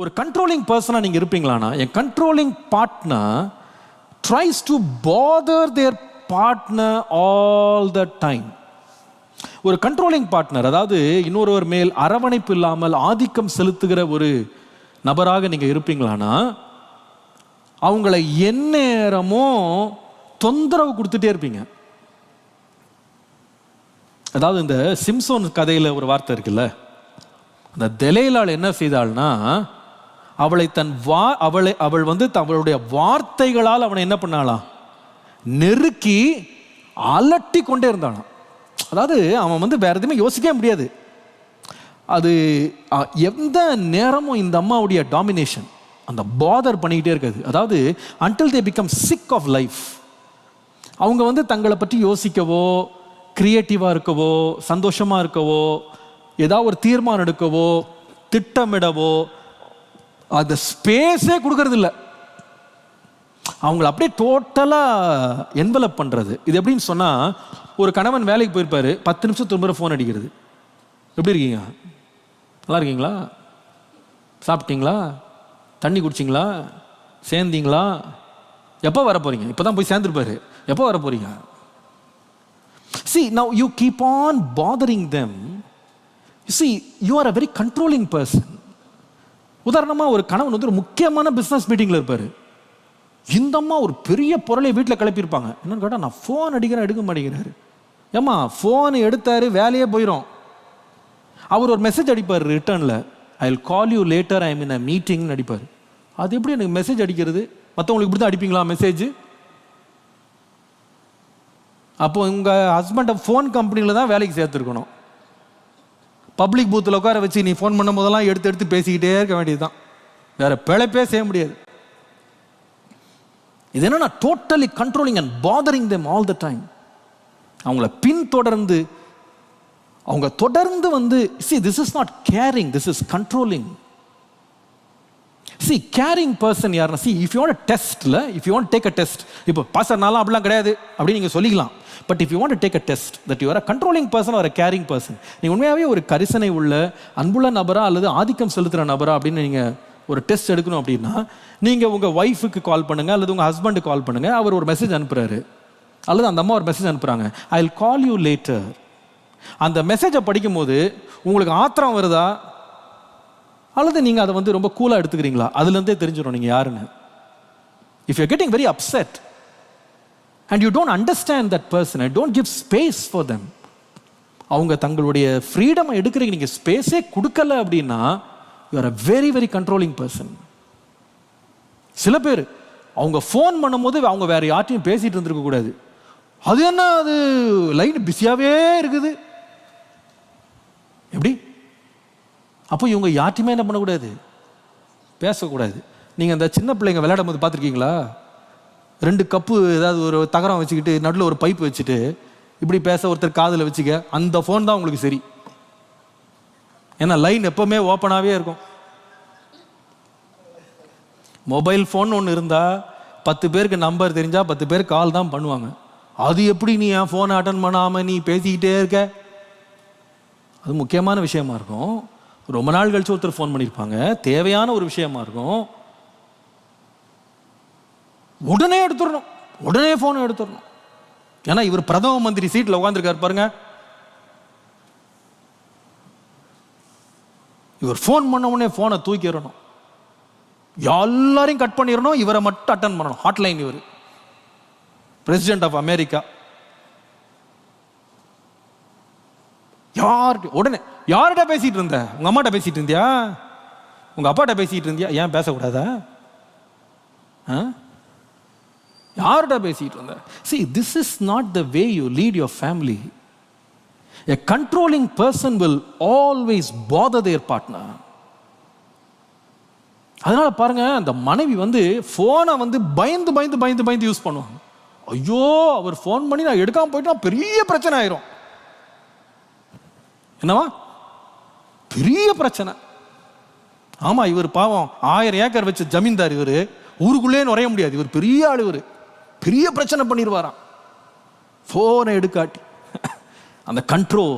ஒரு கண்ட்ரோலிங் பர்சனாக நீங்கள் இருப்பீங்களானா என் controlling partner tries to bother their partner all the time ஒரு கண்ட்ரோலிங் பார்ட்னர் அதாவது இன்னொருவர் மேல் அரவணைப்பு இல்லாமல் ஆதிக்கம் செலுத்துகிற ஒரு நபராக நீங்கள் இருப்பீங்களானா அவங்கள எந்நேரமும் தொந்தரவு கொடுத்துட்டே இருப்பீங்க. அதாவது இந்த சிம்சோன் கதையில் ஒரு வார்த்தை இருக்குல்ல அந்த தெலேலாள் என்ன செய்தாள்னா அவளை தன் வா அவளை அவள் வந்து அவளுடைய வார்த்தைகளால் அவனை என்ன பண்ணாளாம் நெருக்கி அலட்டி கொண்டே இருந்தானாம் அதாவது அவன் வந்து வேற எதுவுமே யோசிக்கவே முடியாது. அது எந்த நேரமும் இந்த அம்மாவுடைய டாமினேஷன் அந்த பாதர் பண்ணிக்கிட்டே இருக்காது. அதாவது until they become sick of life அவங்க வந்து தங்களை பற்றி யோசிக்கவோ க்ரியேட்டிவாக இருக்கவோ சந்தோஷமாக இருக்கவோ ஏதாவது ஒரு தீர்மானம் எடுக்கவோ திட்டமிடவோ அந்த ஸ்பேஸே கொடுக்கறது இல்லை அவங்கள அப்படியே டோட்டலாக என்வலப் பண்ணுறது இது எப்படின்னு சொன்னால் ஒரு கணவன் வேலைக்கு போயிருப்பார் பத்து நிமிஷம் திரும்ப ஃபோன் அடிக்கிறது. எப்படி இருக்கீங்க? நல்லா இருக்கீங்களா? சாப்பிட்டீங்களா? தண்ணி குடிச்சிங்களா? சேர்ந்தீங்களா? எப்போ வர போகிறீங்க இப்போ தான் போய் சேர்ந்துருப்பாரு. எப்போ வர போகிறீங்க see now you keep on bothering them see you are a very controlling person உதாரணமாக ஒரு கணவன் வந்து ஒரு முக்கியமான பிஸ்னஸ் மீட்டிங்கில் இருப்பார். இந்த அம்மா ஒரு பெரிய பொருளை வீட்டில் கிளப்பியிருப்பாங்க. என்னன்னு கேட்டால் நான் ஃபோன் அடிக்கிறேன் எடுக்க மாட்டேங்கிறாரு. ஏம்மா ஃபோன் எடுத்தாரு வேலையே போயிடும் அவர் ஒரு மெசேஜ் அடிப்பார் ரிட்டர்னில் I will call you later I mean a மீட்டிங்னு அடிப்பார். அது எப்படி எனக்கு மெசேஜ் அடிக்கிறது? மற்றவங்களுக்கு இப்படி தான் அடிப்பீங்களா மெசேஜ் அப்போ உங்கள் ஹஸ்பண்டை ஃபோன் கம்பெனியில் தான் வேலைக்கு சேர்த்துருக்கணும். பப்ளிக் பூத்தில் உட்கார வச்சு நீ ஃபோன் பண்ணும் போதெல்லாம் எடுத்து எடுத்து பேசிக்கிட்டே இருக்க வேண்டியது தான் வேற பிழைப்பே செய்ய முடியாது. இது என்னன்னா totally controlling and bothering them all the time அவங்கள பின்தொடர்ந்து அவங்க தொடர்ந்து வந்து see this is not caring this is controlling see caring person யாருன்னா சி இஃப் யூ வாண்ட் டெஸ்ட்ல if you want take a test இப்போ பாசர்னாலும் அப்படிலாம் கிடையாது அப்படின்னு நீங்கள் சொல்லிக்கலாம். But if you want take a test that you're a controlling person ஒரு கேரிங் பர்சன் நீங்கள் உண்மையாகவே ஒரு கரிசனை உள்ள அன்புள்ள நபரா அல்லது ஆதிக்கம் செலுத்துகிற நபரா அப்படின்னு நீங்கள் ஒரு டெஸ்ட் எடுக்கணும் அப்படின்னா நீங்கள் உங்கள் ஒய்ஃபுக்கு கால் பண்ணுங்கள் அல்லது உங்கள் ஹஸ்பண்டுக்கு கால் பண்ணுங்கள் அவர் ஒரு மெசேஜ் அனுப்புகிறாரு அல்லது அந்த அம்மா ஒரு மெசேஜ் அனுப்புகிறாங்க I will call you later அந்த மெசேஜை படிக்கும்போது உங்களுக்கு ஆத்திரம் வருதா? அல்லது நீங்கள் அதை வந்து ரொம்ப கூலாக எடுத்துக்கிறீங்களா? அதுலேருந்தே தெரிஞ்சிடும் நீங்கள் யாருன்னு. If you getting very upset and you don't understand that person I don't give space for them அவங்க தங்களுடைய ஃப்ரீடமை எடுக்கிறீங்க நீங்கள் ஸ்பேஸே கொடுக்கல அப்படின்னா you are a very very controlling person சில பேர் அவங்க ஃபோன் பண்ணும்போது அவங்க வேறு யார்ட்டையும் பேசிகிட்டு இருந்திருக்க கூடாது. அது என்ன அது லைன் பிஸியாகவே இருக்குது. எப்படி? அப்போ இவங்க யார்ட்டையுமே என்ன பண்ணக்கூடாது? பேசக்கூடாது. நீங்கள் அந்த சின்ன பிள்ளைங்க விளையாடும் போது பார்த்துருக்கீங்களா? ரெண்டு கப்பு ஏதாவது ஒரு தகரம் வச்சுக்கிட்டு நடுவில் ஒரு பைப் வச்சுட்டு இப்படி பேச ஒருத்தர் காதில் வச்சுக்க அந்த ஃபோன் தான் உங்களுக்கு சரி. ஏன்னா லைன் எப்போவுமே ஓப்பனாகவே இருக்கும். மொபைல் ஃபோன் ஒன்று இருந்தால் பத்து பேருக்கு நம்பர் தெரிஞ்சால் பத்து பேர் கால் தான் பண்ணுவாங்க. அது எப்படி நீ என் ஃபோனை அட்டன் பண்ணாமல் நீ பேசிக்கிட்டே இருக்க? அது முக்கியமான விஷயமா இருக்கும். ரொம்ப நாள் கழிச்சு ஒருத்தர் ஃபோன் பண்ணியிருப்பாங்க தேவையான ஒரு விஷயமா இருக்கும். உடனே எடுத்துடணும். உடனே ஃபோனை எடுத்துடணும். ஏன்னா இவர் பிரதம மந்திரி சீட்டில் உட்காந்துருக்காரு பாருங்க. இவர் ஃபோன் பண்ண உடனே ஃபோனை தூக்கிடணும். எல்லாரையும் கட் பண்ணிடணும். இவரை மட்டும் அட்டன் பண்ணணும். ஹாட்லைன் இவர். பிரசிடென்ட் ஆஃப் அமெரிக்கா யார் உடனே யார்கிட்ட பேசிட்டு இருந்த? உங்க அம்மாட்ட பேசிட்டு இருந்தியா? உங்க அப்பாட்ட பேசிட்டு இருந்தியா? ஏன் பேசக்கூடாதா? ஆ? யார்கிட்ட பேசிட்டு இருந்த see this is not the way you lead your family a controlling person will always bother their partner. அதனால பாருங்க அந்த மனைவி வந்து ஃபோனை வந்து பயந்து பயந்து பயந்து பயந்து யூஸ் பண்ணுவாங்க. ஐயோ அவர் ஃபோன் பண்ணி நான் எடுக்காம போயிட்டா பெரிய பிரச்சனை ஆயிரும். என்னவா? பெரிய பிரச்சனை. ஆமா இவர் பாவம் ஆயிரம் ஏக்கர் வச்ச ஜமீன்தார் இவர். ஊருக்குள்ளே நுழைய முடியாது. இவர் பெரிய ஆள் இவர். பெரிய பிரச்சனை பண்ணிடுவாராம் ஃபோனை எடுக்காட்டி. அந்த கண்ட்ரோல்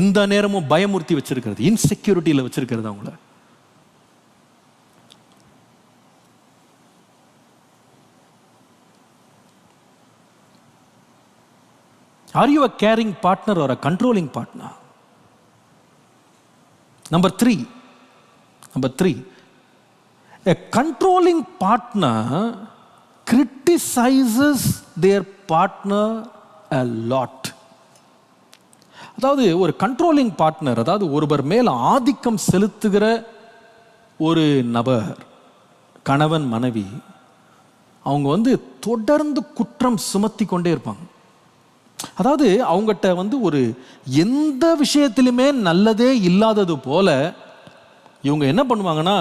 எந்த நேரமும் பயமுறுத்தி வச்சிருக்கிறது. இன்செக்யூரிட்டியில் வச்சிருக்கிறது அவங்கள. Are you a caring partner ஒரு controlling partner number three number three controlling partner criticises their partner a lot அதாவது ஒரு கண்ட்ரோலிங் பார்ட்னர் அதாவது ஒருவர் மேல் ஆதிக்கம் செலுத்துகிற ஒரு நபர் கணவன் மனைவி அவங்க வந்து தொடர்ந்து குற்றம் சுமத்தி கொண்டே இருப்பாங்க. அதாவது அவங்ககிட்ட வந்து ஒரு எந்த விஷயத்திலுமே நல்லதே இல்லாதது போல இவங்க என்ன பண்ணுவாங்கன்னா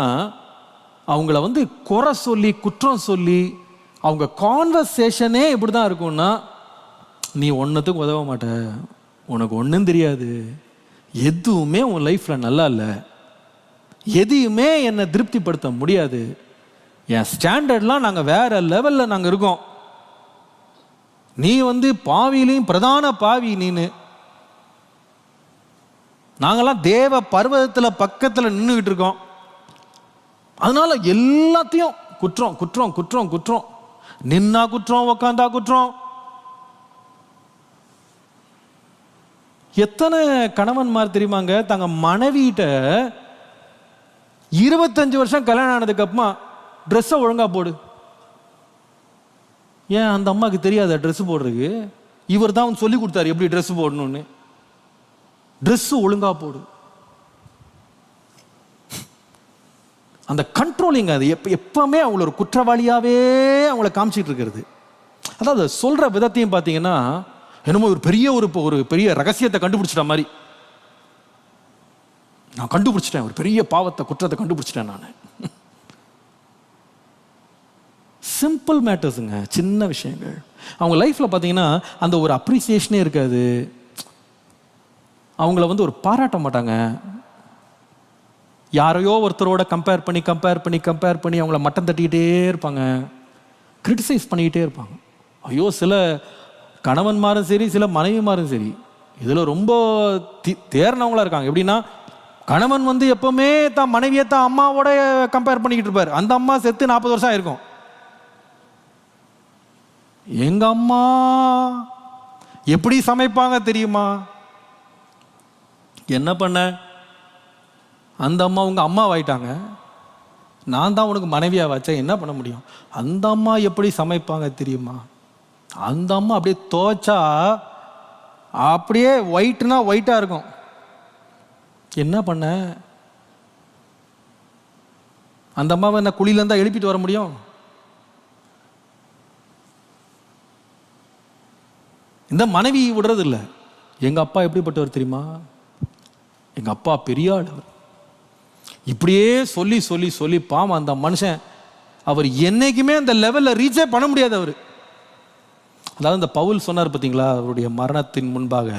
அவங்கள வந்து குறை சொல்லி குற்றம் சொல்லி அவங்க கான்வர்சேஷனே இப்படி தான் இருக்கும்னா நீ ஒன்றத்துக்கும் உதவ மாட்ட. உனக்கு ஒன்றும் தெரியாது. எதுவுமே உன் லைஃப்பில் நல்லா இல்லை. எதையுமே என்னை திருப்திப்படுத்த முடியாது. என் ஸ்டாண்டர்ட்லாம் நாங்கள் வேற லெவலில் நாங்கள் இருக்கோம். நீ வந்து பாவிலையும் பிரதான பாவி நீனு. நாங்கெல்லாம் தேவ பர்வதத்தில் பக்கத்தில் நின்றுக்கிட்டு இருக்கோம். அதனால எல்லாத்தையும் குற்றம் குற்றம் குற்றம் குற்றம். நின்னா குற்றம் உக்காந்தா குற்றம். எத்தனை கணவன்மார் தெரியுமாங்க? தங்க மனைவிட்ட இருபத்தஞ்சு வருஷம் கல்யாணம் ஆனதுக்கு அப்புறமா ட்ரெஸ்ஸை ஒழுங்கா போடு. ஏன் அந்த அம்மாவுக்கு தெரியாத ட்ரெஸ் போடுறதுக்கு? இவர் தான் சொல்லி கொடுத்தாரு எப்படி ட்ரெஸ் போடணும்னு. ட்ரெஸ் ஒழுங்கா போடு. அந்த கண்ட்ரோலிங் அது எப்ப எப்பவுமே அவங்கள ஒரு குற்றவாளியாகவே அவங்கள காமிச்சிட்டு இருக்கிறது அதாவது சொல்ற விதத்தையும் பார்த்தீங்கன்னா என்னமோ ஒரு பெரிய ஒரு ஒரு பெரிய ரகசியத்தை கண்டுபிடிச்சிட்ட மாதிரி. நான் கண்டுபிடிச்சிட்டேன் ஒரு பெரிய பாவத்தை குற்றத்தை கண்டுபிடிச்சிட்டேன் நான். சிம்பிள் மேட்டர்ஸுங்க சின்ன விஷயங்கள். அவங்க லைஃப்பில் பார்த்தீங்கன்னா அந்த ஒரு அப்ரிசியேஷனே இருக்காது. அவங்கள வந்து ஒரு பாராட்ட மாட்டாங்க. யாரையோ ஒருத்தரோட கம்பேர் பண்ணி கம்பேர் பண்ணி கம்பேர் பண்ணி அவங்கள மட்டம் தட்டிக்கிட்டே இருப்பாங்க. கிரிட்டிசைஸ் பண்ணிக்கிட்டே இருப்பாங்க. ஐயோ சில கணவன்மாரும் சரி சில மனைவிமாரும் சரி இதில் ரொம்ப தி தேர்னவங்களாக இருக்காங்க. எப்படின்னா கணவன் வந்து எப்போவுமே தான் மனைவியை தான் அம்மாவோட கம்பேர் பண்ணிக்கிட்டு இருப்பார். அந்த அம்மா செத்து நாற்பது வருஷம் ஆயிருக்கும். எங்க அம்மா? எப்படி சமைப்பாங்க தெரியுமா? என்ன பண்ண? அந்த அம்மா உங்கள் அம்மாவாயிட்டாங்க. நான் தான் உனக்கு மனைவியாக வச்சேன். என்ன பண்ண முடியும்? அந்த அம்மா எப்படி சமைப்பாங்க தெரியுமா? அந்த அம்மா அப்படியே துவைச்சா அப்படியே ஒயிட்னா ஒயிட்டாக இருக்கும். என்ன பண்ண? அந்த அம்மாவை என்ன குழியிலேருந்தா எழுப்பிட்டு வர முடியும்? இந்த மனைவி விடுறது இல்லை எங்க அப்பா எப்படிப்பட்டவர் தெரியுமா? எங்கள் அப்பா பெரிய ஆள் அவர். இப்படியே சொல்லி சொல்லி சொல்லி பாவம் அந்த மனுஷன். அவர் என்னைக்குமே அந்த லெவலில் ரீச்சே பண்ண முடியாது அவர். அதாவது இந்த பவுல் சொன்னார் பார்த்தீங்களா அவருடைய மரணத்தின் முன்பாக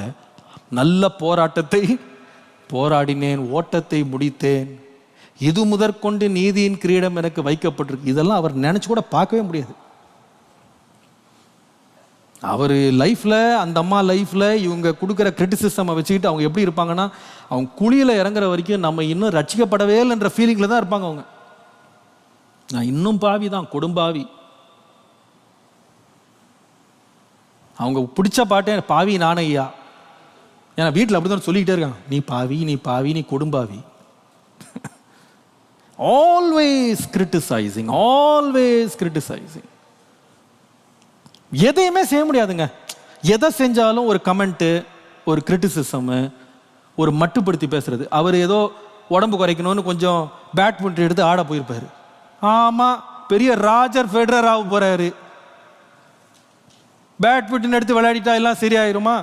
நல்ல போராட்டத்தை போராடினேன் ஓட்டத்தை முடித்தேன். இது முதற்கொண்டு நீதியின் கிரீடம் எனக்கு வைக்கப்பட்டிருக்கு. இதெல்லாம் அவர் நினச்சி கூட பார்க்கவே முடியாது. அவர் லைஃப்பில் அந்த அம்மா லைஃப்பில் இவங்க கொடுக்குற கிரிட்டிசிசமை வச்சுக்கிட்டு அவங்க எப்படி இருப்பாங்கன்னா அவங்க குழியில் இறங்குற வரைக்கும் நம்ம இன்னும் ரட்சிக்கப்படவே இல்லைன்ற ஃபீலிங்கில் தான் இருப்பாங்க அவங்க. நான் இன்னும் பாவி தான் கொடும்பாவி அவங்க பிடிச்ச பாட்டே பாவி நானே ஐயா. ஏன்னா வீட்டில் அப்படி தான் சொல்லிக்கிட்டே இருக்காங்க. நீ பாவி நீ பாவி நீ கொடும்பாவி ஆல்வேஸ் கிரிட்டிசைசிங் ஆல்வேஸ் கிரிட்டிசைசிங் எதையுமே செய்ய முடியாதுங்க. எதை செஞ்சாலும் ஒரு கமெண்ட்டு ஒரு கிரிட்டிசிசமு ஒரு மட்டுப்படுத்தி பேசுறது. அவர் ஏதோ உடம்பு குறைக்கணும்னு கொஞ்சம் பேட்மிண்டன் எடுத்து ஆட போயிருப்பாரு. ஆமாம் பெரிய ராஜர் ஃபெடரர் ஆக போறாரு. பேட்மிண்டன் எடுத்து விளையாடிட்டா எல்லாம் சரியாயிருமா?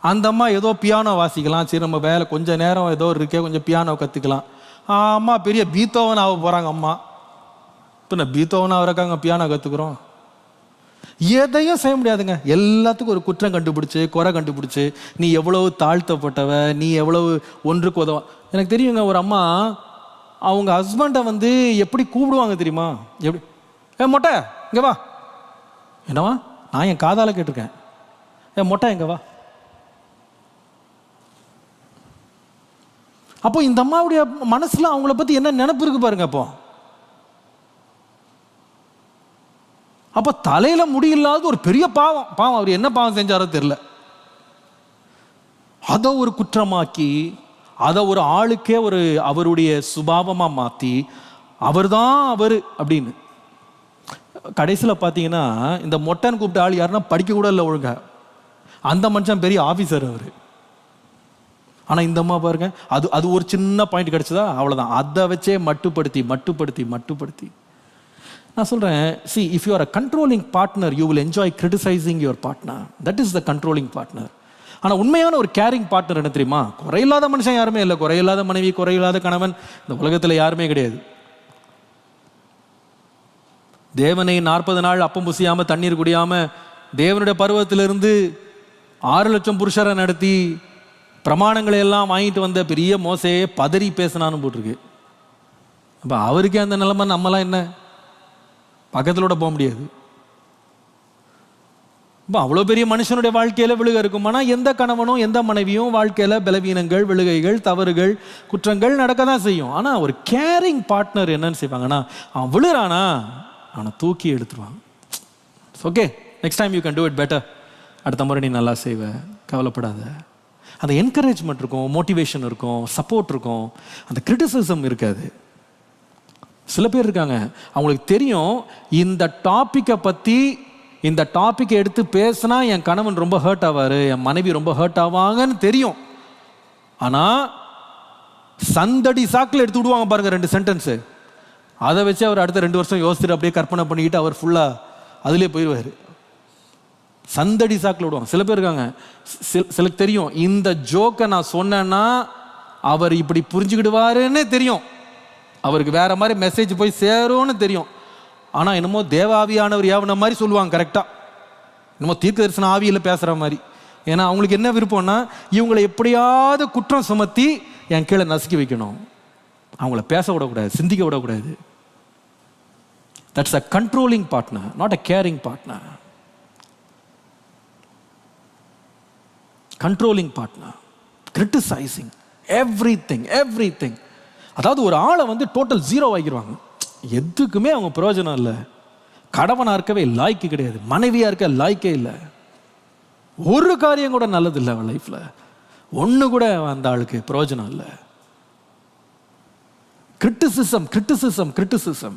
அந்த அம்மா ஏதோ பியானோ வாசிக்கலாம். சரி நம்ம வேலை கொஞ்சம் நேரம் ஏதோ இருக்கே கொஞ்சம் பியானோ கற்றுக்கலாம் அம்மா பெரிய பீத்தோவன் ஆக போகிறாங்க அம்மா. இப்போ நான் பீத்தோவன் ஆகிறக்காங்க பியானோ கற்றுக்குறோம் எதையும் செய்ய முடியாதுங்க. எல்லாத்துக்கும் ஒரு குற்றம் கண்டுபிடிச்சு குறை கண்டுபிடிச்சு நீ எவ்வளவு தாழ்த்தப்பட்டவ நீ எவ்வளவு ஒன்றுக்கு உதவ. எனக்கு தெரியுங்க ஒரு அம்மா அவங்க ஹஸ்பண்டை வந்து எப்படி கூப்பிடுவாங்க தெரியுமா? எப்படி? ஏ மொட்டை இங்கே வா. என்னவா நான் என் காதால் கேட்டிருக்கேன். ஏ மொட்டை எங்கே வா. அப்போ இந்த அம்மாவுடைய மனசில் அவங்கள பற்றி என்ன நினப்பு இருக்கு பாருங்க அப்போ. அப்போ தலையில் முடியில்லாத ஒரு பெரிய பாவம். பாவம் அவர் என்ன பாவம் செஞ்சாரோ தெரில அதை ஒரு குற்றமாக்கி அதை ஒரு ஆளுக்கே ஒரு அவருடைய சுபாவமாக மாற்றி அவர் தான் அவர் அப்படின்னு. கடைசியில் பார்த்தீங்கன்னா இந்த மொட்டன் கூப்பிட்ட ஆள் யாருன்னா படிக்க கூட இல்லை ஒழுங்க. அந்த மனுஷன் பெரிய ஆஃபீஸர் அவர். ஆனால் இந்த அம்மா பாருங்க அது அது ஒரு சின்ன பாயிண்ட் கிடச்சதா? அவ்வளோதான் அதை வச்சே மட்டுப்படுத்தி மட்டுப்படுத்தி மட்டுப்படுத்தி. நான் சொல்கிறேன் see if you are a controlling partner you will enjoy criticising your partner that is the controlling partner ஆனால் உண்மையான ஒரு கேரிங் பார்ட்னர் என்ன தெரியுமா? குறையில்லாத மனுஷன் யாருமே இல்லை. குறையில்லாத மனைவி குறையில்லாத கணவன். இந்த உலகத்தில் யாருமே கிடையாது. தேவனை நாற்பது நாள் அப்பம் புசியாமல் தண்ணீர் குடியாமல் தேவனுடைய பருவத்திலிருந்து ஆறு லட்சம் புருஷரை நடத்தி பிரமாணங்களை எல்லாம் வாங்கிட்டு வந்த பெரிய மோசையே பதறி பேசினான்னு போட்டிருக்கு. அப்போ அவருக்கே அந்த நிலைமை நம்மலாம் என்ன? பக்கத்திலோட போக முடியாது. இப்போ அவ்வளோ பெரிய மனுஷனுடைய வாழ்க்கையில் விழுக இருக்குமானா எந்த கணவனும் எந்த மனைவியும் வாழ்க்கையில் பலவீனங்கள் விழுகைகள் தவறுகள் குற்றங்கள் நடக்க தான் செய்யும். ஆனால் ஒரு கேரிங் பார்ட்னர் என்னன்னு செய்வாங்கன்னா அவன் விழுறானா அவனை தூக்கி எடுத்துருவான். Okay next time you can do it better அடுத்த முறை நீ நல்லா செய்வ. கவலைப்படாத. அந்த என்கரேஜ்மெண்ட் இருக்கும் மோட்டிவேஷன் இருக்கும் சப்போர்ட் இருக்கும். அந்த கிரிட்டிசிசம் இருக்காது. சில பேர் இருக்காங்க. அவங்களுக்கு தெரியும் இந்த டாப்பிக்கை பற்றி இந்த டாப்பிக்கை எடுத்து பேசினா என் கணவன் ரொம்ப ஹர்ட் ஆவார் என் மனைவி ரொம்ப ஹர்ட் ஆவாங்கன்னு தெரியும். ஆனால் சந்தடி சாக்கில் எடுத்து விடுவாங்க பாருங்க ரெண்டு சென்டென்ஸு அதை வச்சு அவர் அடுத்த ரெண்டு வருஷம் யோசிச்சுட்டு அப்படியே கற்பனை பண்ணிக்கிட்டு அவர் ஃபுல்லாக அதிலே போயிடுவார் சந்தடி சாக்கில் விடுவாங்க. சில பேர் இருக்காங்க. சில- சிலருக்கு தெரியும் இந்த ஜோக்கை நான் சொன்னேன்னா அவர் இப்படி புரிஞ்சுக்கிடுவாருன்னே தெரியும். அவருக்கு வேற மாதிரி மெசேஜ் போய் சேரும்னு தெரியும். ஆனால் என்னமோ தேவாவியானவர் ஏவன மாதிரி சொல்லுவாங்க கரெக்டாக என்னமோ தீர்க்க தரிசன ஆவியில் பேசுகிற மாதிரி. ஏன்னா அவங்களுக்கு என்ன விருப்பம்னா இவங்களை எப்படியாவது குற்றம் சுமத்தி என் கீழே நசுக்கி வைக்கணும். அவங்கள பேச விடக்கூடாது சிந்திக்க விடக்கூடாது. That's a controlling partner not a caring partner controlling partner criticising everything everything அதாவது ஒரு ஆளை வந்து டோட்டல் ஜீரோ ஆகிடுவாங்க எதுக்குமே அவங்க பிரயோஜனம் இல்லை. கடவனாக இருக்கவே லாய்க்கு கிடையாது. மனைவியாக இருக்க லாய்க்கே இல்லை. ஒரு காரியம் கூட நல்லது இல்லை அவன் லைஃப்பில் ஒன்று கூட அந்த ஆளுக்கு பிரயோஜனம் இல்லை. Criticism criticism criticism